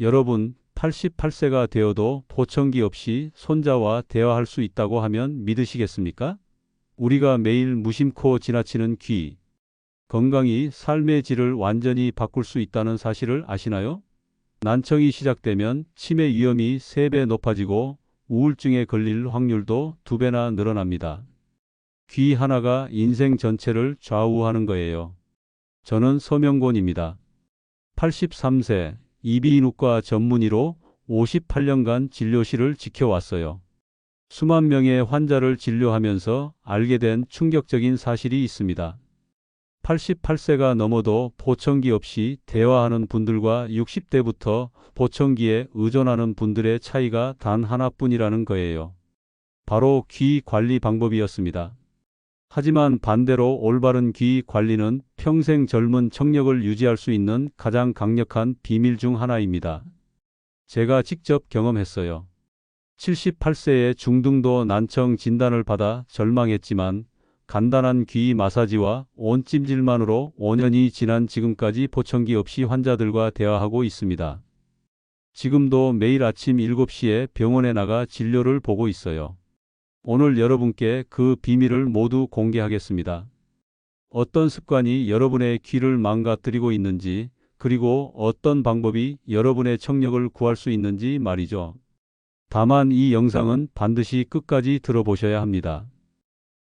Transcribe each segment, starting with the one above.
여러분, 88세가 되어도 보청기 없이 손자와 대화할 수 있다고 하면 믿으시겠습니까? 우리가 매일 무심코 지나치는 귀, 건강이 삶의 질을 완전히 바꿀 수 있다는 사실을 아시나요? 난청이 시작되면 치매 위험이 3배 높아지고 우울증에 걸릴 확률도 2배나 늘어납니다. 귀 하나가 인생 전체를 좌우하는 거예요. 저는 서명곤입니다. 83세 이비인후과 전문의로 58년간 진료실을 지켜왔어요. 수만 명의 환자를 진료하면서 알게 된 충격적인 사실이 있습니다. 88세가 넘어도 보청기 없이 대화하는 분들과 60대부터 보청기에 의존하는 분들의 차이가 단 하나뿐이라는 거예요. 바로 귀 관리 방법이었습니다. 하지만 반대로 올바른 귀 관리는 평생 젊은 청력을 유지할 수 있는 가장 강력한 비밀 중 하나입니다. 제가 직접 경험했어요. 78세의 중등도 난청 진단을 받아 절망했지만 간단한 귀 마사지와 온찜질만으로 5년이 지난 지금까지 보청기 없이 환자들과 대화하고 있습니다. 지금도 매일 아침 7시에 병원에 나가 진료를 보고 있어요. 오늘 여러분께 그 비밀을 모두 공개하겠습니다. 어떤 습관이 여러분의 귀를 망가뜨리고 있는지, 그리고 어떤 방법이 여러분의 청력을 구할 수 있는지 말이죠. 다만 이 영상은 반드시 끝까지 들어보셔야 합니다.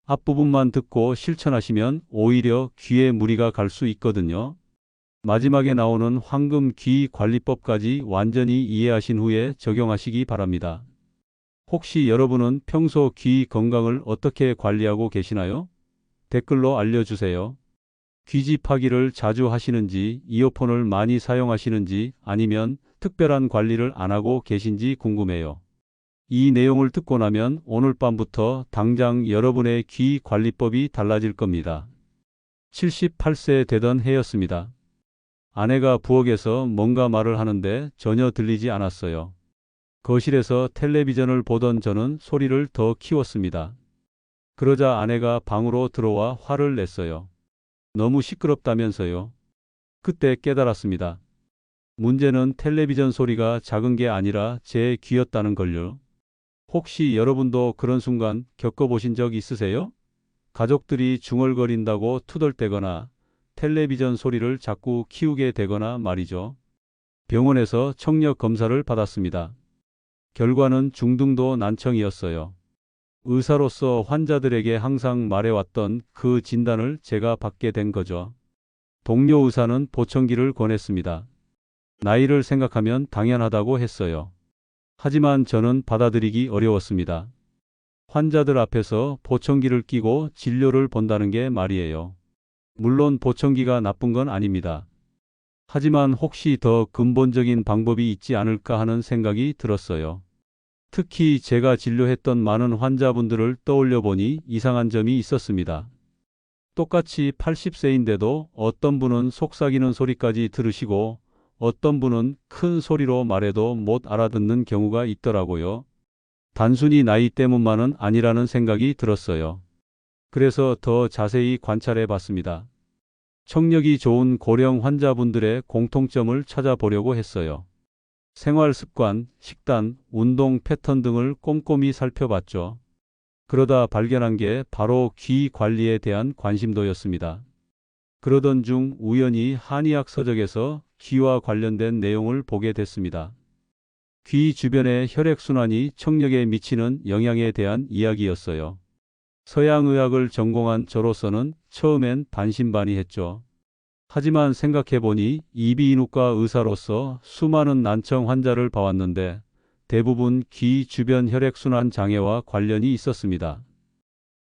앞부분만 듣고 실천하시면 오히려 귀에 무리가 갈 수 있거든요. 마지막에 나오는 황금 귀 관리법까지 완전히 이해하신 후에 적용하시기 바랍니다. 혹시 여러분은 평소 귀 건강을 어떻게 관리하고 계시나요? 댓글로 알려주세요. 귀집하기를 자주 하시는지, 이어폰을 많이 사용하시는지, 아니면 특별한 관리를 안 하고 계신지 궁금해요. 이 내용을 듣고 나면 오늘 밤부터 당장 여러분의 귀 관리법이 달라질 겁니다. 78세 되던 해였습니다. 아내가 부엌에서 뭔가 말을 하는데 전혀 들리지 않았어요. 거실에서 텔레비전을 보던 저는 소리를 더 키웠습니다. 그러자 아내가 방으로 들어와 화를 냈어요. 너무 시끄럽다면서요. 그때 깨달았습니다. 문제는 텔레비전 소리가 작은 게 아니라 제 귀였다는 걸요. 혹시 여러분도 그런 순간 겪어보신 적 있으세요? 가족들이 중얼거린다고 투덜대거나 텔레비전 소리를 자꾸 키우게 되거나 말이죠. 병원에서 청력 검사를 받았습니다. 결과는 중등도 난청이었어요. 의사로서 환자들에게 항상 말해왔던 그 진단을 제가 받게 된 거죠. 동료 의사는 보청기를 권했습니다. 나이를 생각하면 당연하다고 했어요. 하지만 저는 받아들이기 어려웠습니다. 환자들 앞에서 보청기를 끼고 진료를 본다는 게 말이에요. 물론 보청기가 나쁜 건 아닙니다. 하지만 혹시 더 근본적인 방법이 있지 않을까 하는 생각이 들었어요. 특히 제가 진료했던 많은 환자분들을 떠올려 보니 이상한 점이 있었습니다. 똑같이 80세인데도 어떤 분은 속삭이는 소리까지 들으시고 어떤 분은 큰 소리로 말해도 못 알아듣는 경우가 있더라고요. 단순히 나이 때문만은 아니라는 생각이 들었어요. 그래서 더 자세히 관찰해 봤습니다. 청력이 좋은 고령 환자분들의 공통점을 찾아보려고 했어요. 생활 습관, 식단, 운동 패턴 등을 꼼꼼히 살펴봤죠. 그러다 발견한 게 바로 귀 관리에 대한 관심도였습니다. 그러던 중 우연히 한의학 서적에서 귀와 관련된 내용을 보게 됐습니다. 귀 주변의 혈액순환이 청력에 미치는 영향에 대한 이야기였어요. 서양의학을 전공한 저로서는 처음엔 반신반의했죠. 하지만 생각해보니 이비인후과 의사로서 수많은 난청 환자를 봐왔는데 대부분 귀 주변 혈액순환 장애와 관련이 있었습니다.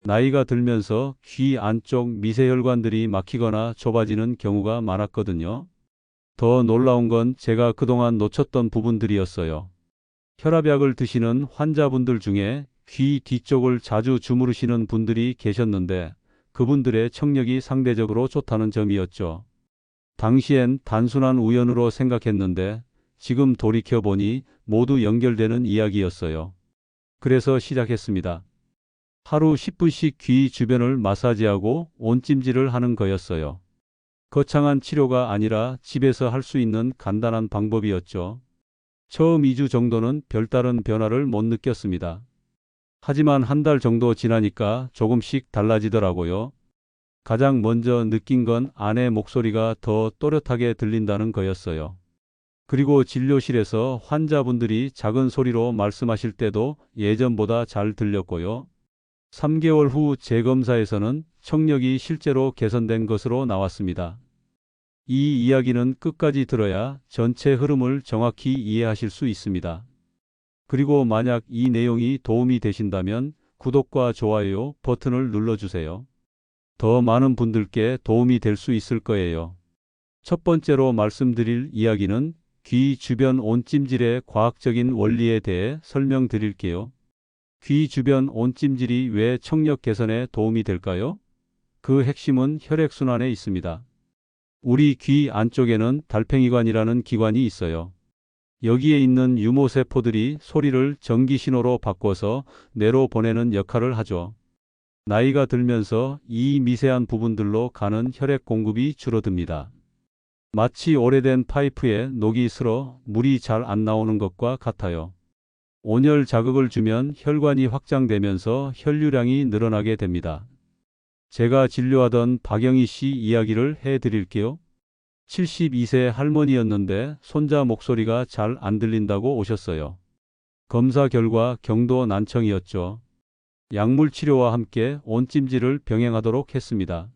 나이가 들면서 귀 안쪽 미세혈관들이 막히거나 좁아지는 경우가 많았거든요. 더 놀라운 건 제가 그동안 놓쳤던 부분들이었어요. 혈압약을 드시는 환자분들 중에 귀 뒤쪽을 자주 주무르시는 분들이 계셨는데 그분들의 청력이 상대적으로 좋다는 점이었죠. 당시엔 단순한 우연으로 생각했는데 지금 돌이켜보니 모두 연결되는 이야기였어요. 그래서 시작했습니다. 하루 10분씩 귀 주변을 마사지하고 온찜질을 하는 거였어요. 거창한 치료가 아니라 집에서 할 수 있는 간단한 방법이었죠. 처음 2주 정도는 별다른 변화를 못 느꼈습니다. 하지만 한 달 정도 지나니까 조금씩 달라지더라고요. 가장 먼저 느낀 건 아내 목소리가 더 또렷하게 들린다는 거였어요. 그리고 진료실에서 환자분들이 작은 소리로 말씀하실 때도 예전보다 잘 들렸고요. 3개월 후 재검사에서는 청력이 실제로 개선된 것으로 나왔습니다. 이 이야기는 끝까지 들어야 전체 흐름을 정확히 이해하실 수 있습니다. 그리고 만약 이 내용이 도움이 되신다면 구독과 좋아요 버튼을 눌러주세요. 더 많은 분들께 도움이 될 수 있을 거예요. 첫 번째로 말씀드릴 이야기는 귀 주변 온찜질의 과학적인 원리에 대해 설명드릴게요. 귀 주변 온찜질이 왜 청력 개선에 도움이 될까요? 그 핵심은 혈액순환에 있습니다. 우리 귀 안쪽에는 달팽이관이라는 기관이 있어요. 여기에 있는 유모세포들이 소리를 전기신호로 바꿔서 뇌로 보내는 역할을 하죠. 나이가 들면서 이 미세한 부분들로 가는 혈액 공급이 줄어듭니다. 마치 오래된 파이프에 녹이 슬어 물이 잘 안 나오는 것과 같아요. 온열 자극을 주면 혈관이 확장되면서 혈류량이 늘어나게 됩니다. 제가 진료하던 박영희 씨 이야기를 해 드릴게요. 72세 할머니였는데 손자 목소리가 잘 안 들린다고 오셨어요. 검사 결과 경도 난청이었죠. 약물 치료와 함께 온찜질을 병행하도록 했습니다.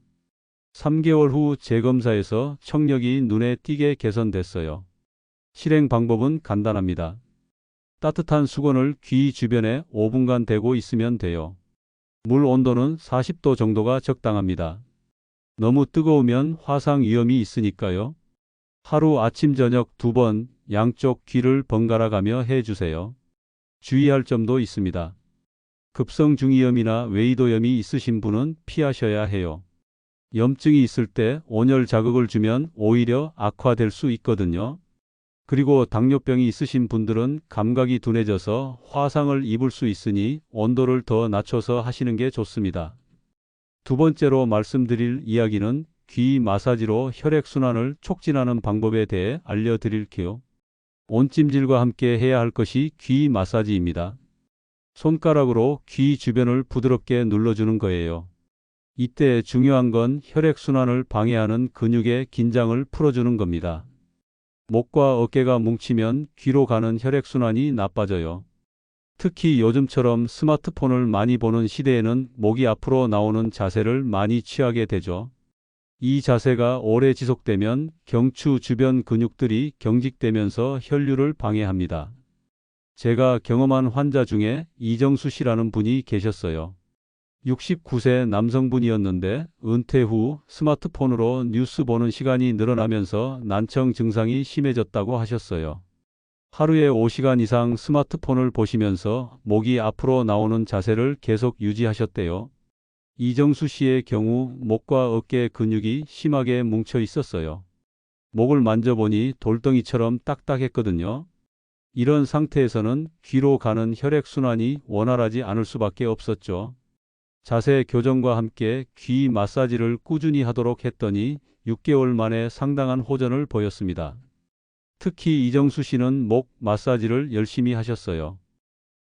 3개월 후 재검사에서 청력이 눈에 띄게 개선됐어요. 실행 방법은 간단합니다. 따뜻한 수건을 귀 주변에 5분간 대고 있으면 돼요. 물 온도는 40도 정도가 적당합니다. 너무 뜨거우면 화상 위험이 있으니까요. 하루 아침 저녁 두 번 양쪽 귀를 번갈아 가며 해주세요. 주의할 점도 있습니다. 급성 중이염이나 외이도염이 있으신 분은 피하셔야 해요. 염증이 있을 때 온열 자극을 주면 오히려 악화될 수 있거든요. 그리고 당뇨병이 있으신 분들은 감각이 둔해져서 화상을 입을 수 있으니 온도를 더 낮춰서 하시는 게 좋습니다. 두 번째로 말씀드릴 이야기는 귀 마사지로 혈액순환을 촉진하는 방법에 대해 알려드릴게요. 온찜질과 함께 해야 할 것이 귀 마사지입니다. 손가락으로 귀 주변을 부드럽게 눌러주는 거예요. 이때 중요한 건 혈액순환을 방해하는 근육의 긴장을 풀어주는 겁니다. 목과 어깨가 뭉치면 귀로 가는 혈액순환이 나빠져요. 특히 요즘처럼 스마트폰을 많이 보는 시대에는 목이 앞으로 나오는 자세를 많이 취하게 되죠. 이 자세가 오래 지속되면 경추 주변 근육들이 경직되면서 혈류를 방해합니다. 제가 경험한 환자 중에 이정수 씨라는 분이 계셨어요. 69세 남성분이었는데 은퇴 후 스마트폰으로 뉴스 보는 시간이 늘어나면서 난청 증상이 심해졌다고 하셨어요. 하루에 5시간 이상 스마트폰을 보시면서 목이 앞으로 나오는 자세를 계속 유지하셨대요. 이정수 씨의 경우 목과 어깨 근육이 심하게 뭉쳐 있었어요. 목을 만져보니 돌덩이처럼 딱딱했거든요. 이런 상태에서는 귀로 가는 혈액순환이 원활하지 않을 수밖에 없었죠. 자세 교정과 함께 귀 마사지를 꾸준히 하도록 했더니 6개월 만에 상당한 호전을 보였습니다. 특히 이정수 씨는 목 마사지를 열심히 하셨어요.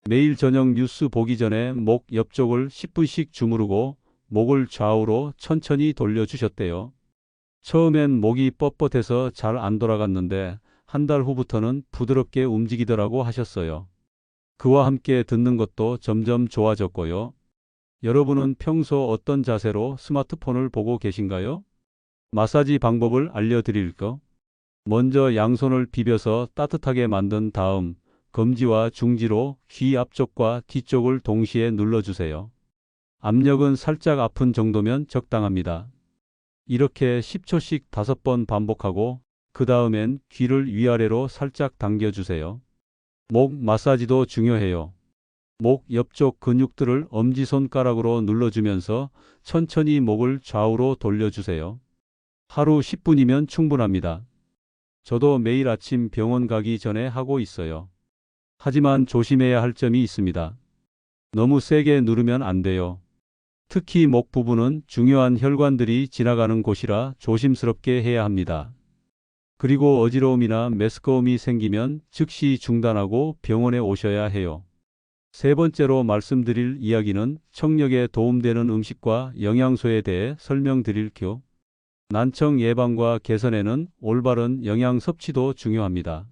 매일 저녁 뉴스 보기 전에 목 옆쪽을 10분씩 주무르고 목을 좌우로 천천히 돌려주셨대요. 처음엔 목이 뻣뻣해서 잘 안 돌아갔는데 한 달 후부터는 부드럽게 움직이더라고 하셨어요. 그와 함께 듣는 것도 점점 좋아졌고요. 여러분은 평소 어떤 자세로 스마트폰을 보고 계신가요? 마사지 방법을 알려드릴까? 먼저 양손을 비벼서 따뜻하게 만든 다음 검지와 중지로 귀 앞쪽과 뒤쪽을 동시에 눌러주세요. 압력은 살짝 아픈 정도면 적당합니다. 이렇게 10초씩 5번 반복하고 그 다음엔 귀를 위아래로 살짝 당겨주세요. 목 마사지도 중요해요. 목 옆쪽 근육들을 엄지손가락으로 눌러주면서 천천히 목을 좌우로 돌려주세요. 하루 10분이면 충분합니다. 저도 매일 아침 병원 가기 전에 하고 있어요. 하지만 조심해야 할 점이 있습니다. 너무 세게 누르면 안 돼요. 특히 목 부분은 중요한 혈관들이 지나가는 곳이라 조심스럽게 해야 합니다. 그리고 어지러움이나 메스꺼움이 생기면 즉시 중단하고 병원에 오셔야 해요. 세 번째로 말씀드릴 이야기는 청력에 도움되는 음식과 영양소에 대해 설명드릴게요. 난청 예방과 개선에는 올바른 영양 섭취도 중요합니다.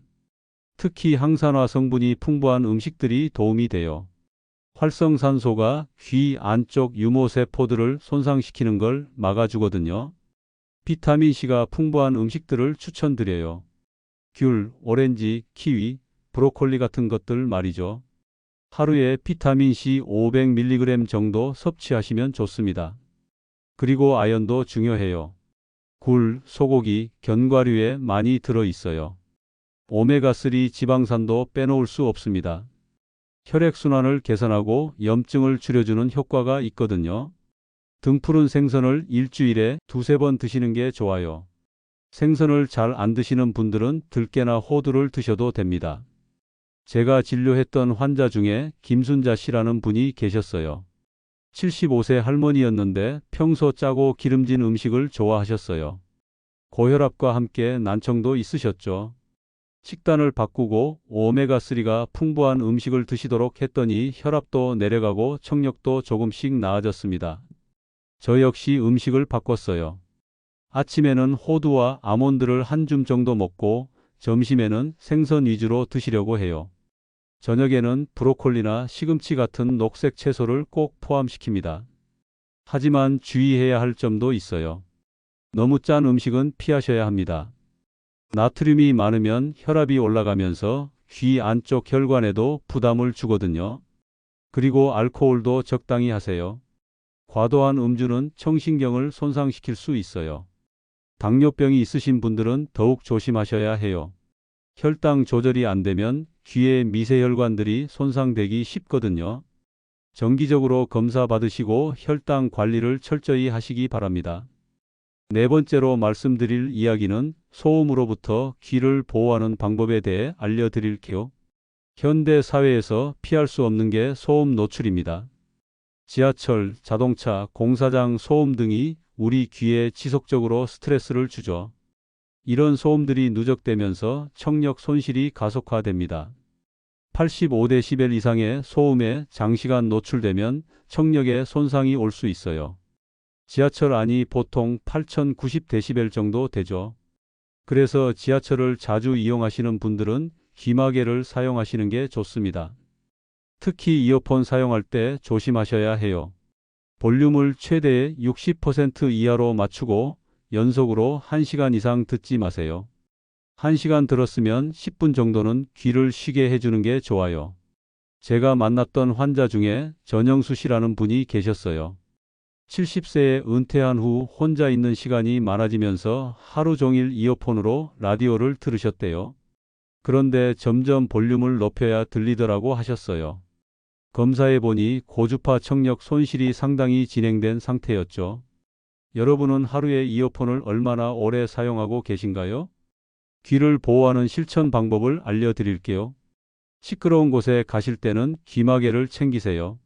특히 항산화 성분이 풍부한 음식들이 도움이 돼요. 활성산소가 귀 안쪽 유모세포들을 손상시키는 걸 막아주거든요. 비타민C가 풍부한 음식들을 추천드려요. 귤, 오렌지, 키위, 브로콜리 같은 것들 말이죠. 하루에 비타민C 500mg 정도 섭취하시면 좋습니다. 그리고 아연도 중요해요. 굴, 소고기, 견과류에 많이 들어 있어요. 오메가3 지방산도 빼놓을 수 없습니다. 혈액순환을 개선하고 염증을 줄여주는 효과가 있거든요. 등푸른 생선을 일주일에 두세 번 드시는 게 좋아요. 생선을 잘 안 드시는 분들은 들깨나 호두를 드셔도 됩니다. 제가 진료했던 환자 중에 김순자 씨라는 분이 계셨어요. 75세 할머니였는데 평소 짜고 기름진 음식을 좋아하셨어요. 고혈압과 함께 난청도 있으셨죠. 식단을 바꾸고 오메가3가 풍부한 음식을 드시도록 했더니 혈압도 내려가고 청력도 조금씩 나아졌습니다. 저 역시 음식을 바꿨어요. 아침에는 호두와 아몬드를 한 줌 정도 먹고 점심에는 생선 위주로 드시려고 해요. 저녁에는 브로콜리나 시금치 같은 녹색 채소를 꼭 포함시킵니다. 하지만 주의해야 할 점도 있어요. 너무 짠 음식은 피하셔야 합니다. 나트륨이 많으면 혈압이 올라가면서 귀 안쪽 혈관에도 부담을 주거든요. 그리고 알코올도 적당히 하세요. 과도한 음주는 청신경을 손상시킬 수 있어요. 당뇨병이 있으신 분들은 더욱 조심하셔야 해요. 혈당 조절이 안 되면 귀의 미세혈관들이 손상되기 쉽거든요. 정기적으로 검사 받으시고 혈당 관리를 철저히 하시기 바랍니다. 네 번째로 말씀드릴 이야기는 소음으로부터 귀를 보호하는 방법에 대해 알려드릴게요. 현대 사회에서 피할 수 없는 게 소음 노출입니다. 지하철, 자동차, 공사장 소음 등이 우리 귀에 지속적으로 스트레스를 주죠. 이런 소음들이 누적되면서 청력 손실이 가속화됩니다. 85데시벨 이상의 소음에 장시간 노출되면 청력에 손상이 올 수 있어요. 지하철 안이 보통 8090데시벨 정도 되죠. 그래서 지하철을 자주 이용하시는 분들은 귀마개를 사용하시는 게 좋습니다. 특히 이어폰 사용할 때 조심하셔야 해요. 볼륨을 최대 60% 이하로 맞추고 연속으로 1시간 이상 듣지 마세요. 1시간 들었으면 10분 정도는 귀를 쉬게 해주는 게 좋아요. 제가 만났던 환자 중에 전영수 씨라는 분이 계셨어요. 70세에 은퇴한 후 혼자 있는 시간이 많아지면서 하루 종일 이어폰으로 라디오를 들으셨대요. 그런데 점점 볼륨을 높여야 들리더라고 하셨어요. 검사해 보니 고주파 청력 손실이 상당히 진행된 상태였죠. 여러분은 하루에 이어폰을 얼마나 오래 사용하고 계신가요? 귀를 보호하는 실천 방법을 알려드릴게요. 시끄러운 곳에 가실 때는 귀마개를 챙기세요.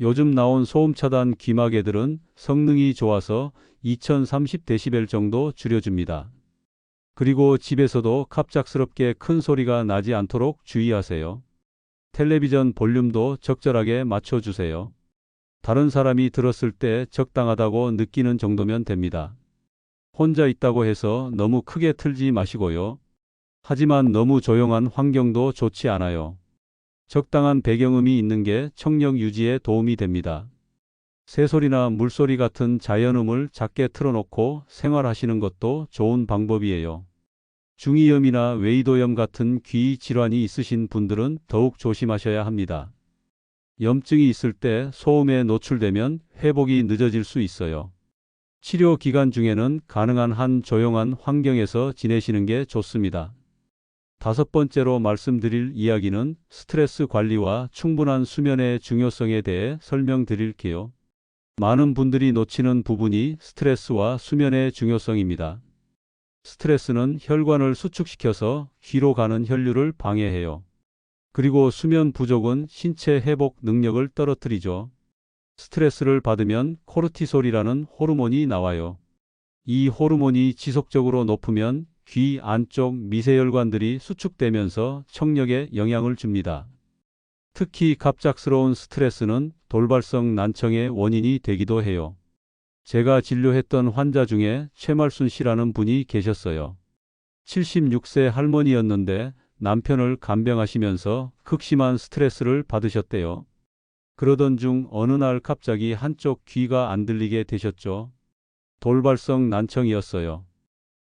요즘 나온 소음 차단 귀마개들은 성능이 좋아서 2030dB 정도 줄여줍니다. 그리고 집에서도 갑작스럽게 큰 소리가 나지 않도록 주의하세요. 텔레비전 볼륨도 적절하게 맞춰주세요. 다른 사람이 들었을 때 적당하다고 느끼는 정도면 됩니다. 혼자 있다고 해서 너무 크게 틀지 마시고요. 하지만 너무 조용한 환경도 좋지 않아요. 적당한 배경음이 있는 게 청력 유지에 도움이 됩니다. 새소리나 물소리 같은 자연음을 작게 틀어놓고 생활하시는 것도 좋은 방법이에요. 중이염이나 웨이도염 같은 귀 질환이 있으신 분들은 더욱 조심하셔야 합니다. 염증이 있을 때 소음에 노출되면 회복이 늦어질 수 있어요. 치료 기간 중에는 가능한 한 조용한 환경에서 지내시는 게 좋습니다. 다섯 번째로 말씀드릴 이야기는 스트레스 관리와 충분한 수면의 중요성에 대해 설명드릴게요. 많은 분들이 놓치는 부분이 스트레스와 수면의 중요성입니다. 스트레스는 혈관을 수축시켜서 귀로 가는 혈류를 방해해요. 그리고 수면 부족은 신체 회복 능력을 떨어뜨리죠. 스트레스를 받으면 코르티솔이라는 호르몬이 나와요. 이 호르몬이 지속적으로 높으면 귀 안쪽 미세혈관들이 수축되면서 청력에 영향을 줍니다. 특히 갑작스러운 스트레스는 돌발성 난청의 원인이 되기도 해요. 제가 진료했던 환자 중에 최말순 씨라는 분이 계셨어요. 76세 할머니였는데 남편을 간병하시면서 극심한 스트레스를 받으셨대요. 그러던 중 어느 날 갑자기 한쪽 귀가 안 들리게 되셨죠. 돌발성 난청이었어요.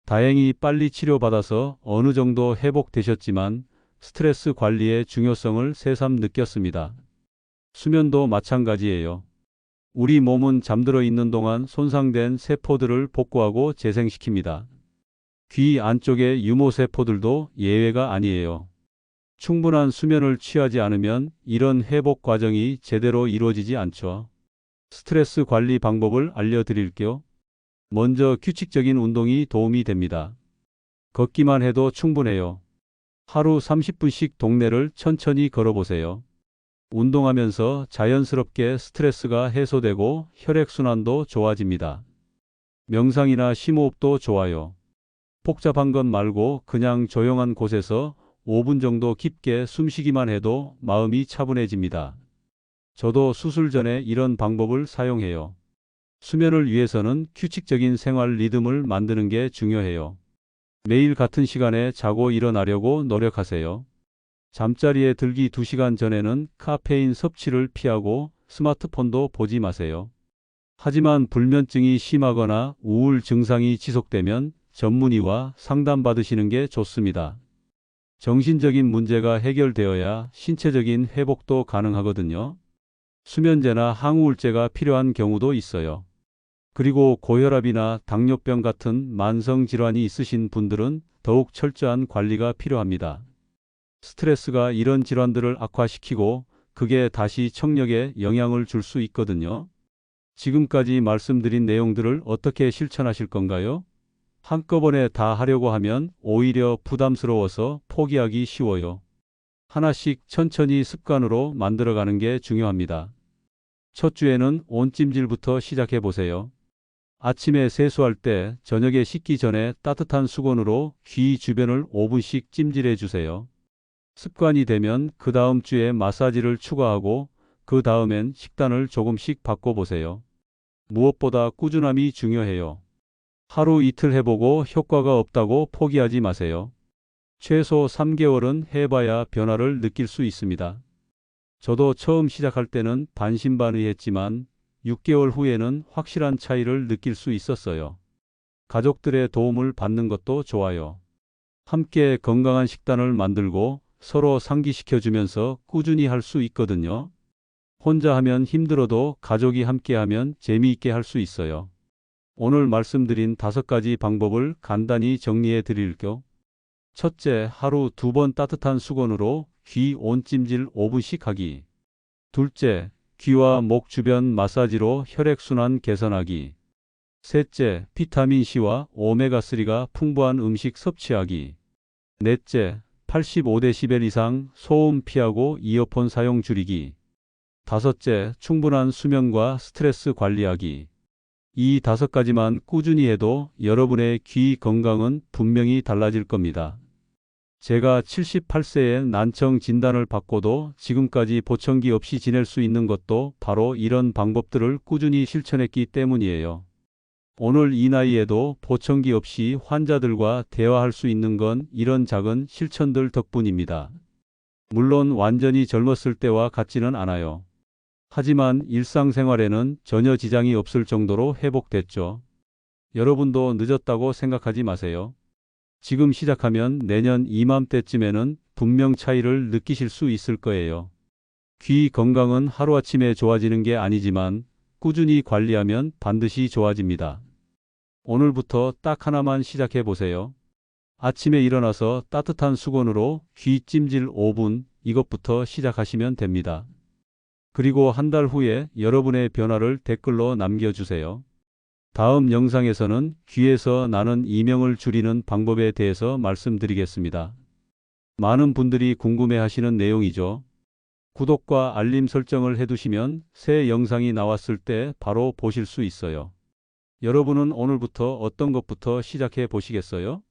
다행히 빨리 치료받아서 어느 정도 회복되셨지만 스트레스 관리의 중요성을 새삼 느꼈습니다. 수면도 마찬가지예요. 우리 몸은 잠들어 있는 동안 손상된 세포들을 복구하고 재생시킵니다. 귀 안쪽의 유모세포들도 예외가 아니에요. 충분한 수면을 취하지 않으면 이런 회복 과정이 제대로 이루어지지 않죠. 스트레스 관리 방법을 알려드릴게요. 먼저 규칙적인 운동이 도움이 됩니다. 걷기만 해도 충분해요. 하루 30분씩 동네를 천천히 걸어보세요. 운동하면서 자연스럽게 스트레스가 해소되고 혈액순환도 좋아집니다. 명상이나 심호흡도 좋아요. 복잡한 것 말고 그냥 조용한 곳에서 5분 정도 깊게 숨쉬기만 해도 마음이 차분해집니다. 저도 수술 전에 이런 방법을 사용해요. 수면을 위해서는 규칙적인 생활 리듬을 만드는 게 중요해요. 매일 같은 시간에 자고 일어나려고 노력하세요. 잠자리에 들기 2시간 전에는 카페인 섭취를 피하고 스마트폰도 보지 마세요. 하지만 불면증이 심하거나 우울 증상이 지속되면 전문의와 상담받으시는 게 좋습니다. 정신적인 문제가 해결되어야 신체적인 회복도 가능하거든요. 수면제나 항우울제가 필요한 경우도 있어요. 그리고 고혈압이나 당뇨병 같은 만성 질환이 있으신 분들은 더욱 철저한 관리가 필요합니다. 스트레스가 이런 질환들을 악화시키고 그게 다시 청력에 영향을 줄 수 있거든요. 지금까지 말씀드린 내용들을 어떻게 실천하실 건가요? 한꺼번에 다 하려고 하면 오히려 부담스러워서 포기하기 쉬워요. 하나씩 천천히 습관으로 만들어가는 게 중요합니다. 첫 주에는 온찜질부터 시작해 보세요. 아침에 세수할 때 저녁에 씻기 전에 따뜻한 수건으로 귀 주변을 5분씩 찜질해 주세요. 습관이 되면 그 다음 주에 마사지를 추가하고 그 다음엔 식단을 조금씩 바꿔보세요. 무엇보다 꾸준함이 중요해요. 하루 이틀 해보고 효과가 없다고 포기하지 마세요. 최소 3개월은 해봐야 변화를 느낄 수 있습니다. 저도 처음 시작할 때는 반신반의했지만 6개월 후에는 확실한 차이를 느낄 수 있었어요. 가족들의 도움을 받는 것도 좋아요. 함께 건강한 식단을 만들고 서로 상기시켜주면서 꾸준히 할 수 있거든요. 혼자 하면 힘들어도 가족이 함께하면 재미있게 할 수 있어요. 오늘 말씀드린 다섯 가지 방법을 간단히 정리해 드릴게요. 첫째, 하루 두 번 따뜻한 수건으로 귀 온찜질 5분씩 하기. 둘째, 귀와 목 주변 마사지로 혈액순환 개선하기. 셋째, 비타민C와 오메가3가 풍부한 음식 섭취하기. 넷째, 85데시벨 이상 소음 피하고 이어폰 사용 줄이기. 다섯째, 충분한 수면과 스트레스 관리하기. 이 다섯 가지만 꾸준히 해도 여러분의 귀 건강은 분명히 달라질 겁니다. 제가 78세에 난청 진단을 받고도 지금까지 보청기 없이 지낼 수 있는 것도 바로 이런 방법들을 꾸준히 실천했기 때문이에요. 오늘 이 나이에도 보청기 없이 환자들과 대화할 수 있는 건 이런 작은 실천들 덕분입니다. 물론 완전히 젊었을 때와 같지는 않아요. 하지만 일상생활에는 전혀 지장이 없을 정도로 회복됐죠. 여러분도 늦었다고 생각하지 마세요. 지금 시작하면 내년 이맘때쯤에는 분명 차이를 느끼실 수 있을 거예요. 귀 건강은 하루아침에 좋아지는 게 아니지만 꾸준히 관리하면 반드시 좋아집니다. 오늘부터 딱 하나만 시작해 보세요. 아침에 일어나서 따뜻한 수건으로 귀 찜질 5분 이것부터 시작하시면 됩니다. 그리고 한 달 후에 여러분의 변화를 댓글로 남겨주세요. 다음 영상에서는 귀에서 나는 이명을 줄이는 방법에 대해서 말씀드리겠습니다. 많은 분들이 궁금해 하시는 내용이죠. 구독과 알림 설정을 해두시면 새 영상이 나왔을 때 바로 보실 수 있어요. 여러분은 오늘부터 어떤 것부터 시작해 보시겠어요?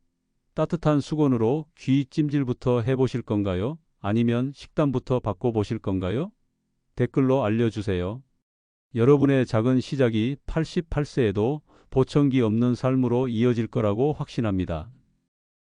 따뜻한 수건으로 귀 찜질부터 해보실 건가요? 아니면 식단부터 바꿔보실 건가요? 댓글로 알려주세요. 여러분의 작은 시작이 88세에도 보청기 없는 삶으로 이어질 거라고 확신합니다.